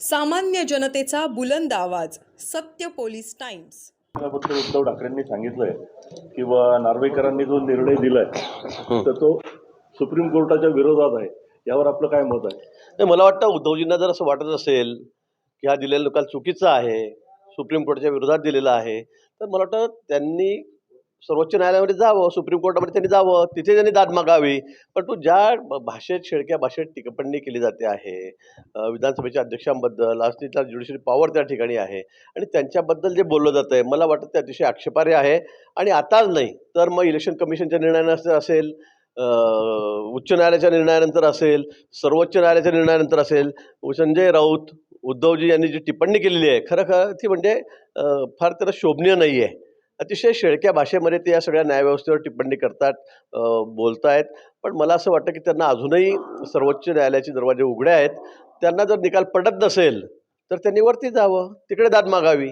सामान्य जनतेचा बुलंद आवाज सत्य पोलीस टाइम्स. उद्धव ठाकरेंनी सांगितलंय किंवा नार्वेकरांनी जो निर्णय दिलाय तर तो सुप्रीम कोर्टाच्या विरोधात आहे. यावर आपलं काय मत आहे? नाही मला वाटतं उद्धवजींना जर असं वाटत असेल की हा दिलेला निकाल चुकीचा आहे सुप्रीम कोर्टाच्या विरोधात दिलेला आहे तर मला वाटतं त्यांनी सर्वोच्च न्यायालयामध्ये जावं सुप्रीम कोर्टामध्ये त्यांनी जावं तिथे त्यांनी दाद मागावी. पण तू ज्या भाषेत शेळक्या भाषेत टिप्पणी केली जाते आहे विधानसभेच्या अध्यक्षांबद्दल आज तिथला ज्युडिशरी पॉवर त्या ठिकाणी आहे. आणि त्यांच्याबद्दल जे बोललं जातं आहे मला वाटतं ते अतिशय आक्षेपार्ह आहे. आणि आताच नाही तर मग इलेक्शन कमिशनच्या निर्णयानंतर असेल उच्च न्यायालयाच्या निर्णयानंतर असेल सर्वोच्च न्यायालयाच्या निर्णयानंतर असेल संजय राऊत उद्धवजी यांनी जी टिप्पणी केलेली आहे खरं खरं ती म्हणजे फार त्याला शोभनीय नाही आहे अतिशय शेळक्या भाषेमध्ये ते या सगळ्या न्यायव्यवस्थेवर टिप्पणी करतात बोलतायत. पण मला असं वाटतं की त्यांना अजूनही सर्वोच्च न्यायालयाचे दरवाजे उघडे आहेत. त्यांना जर निकाल पडत नसेल तर त्यांनी वरती जावं तिकडे दाद मागावी.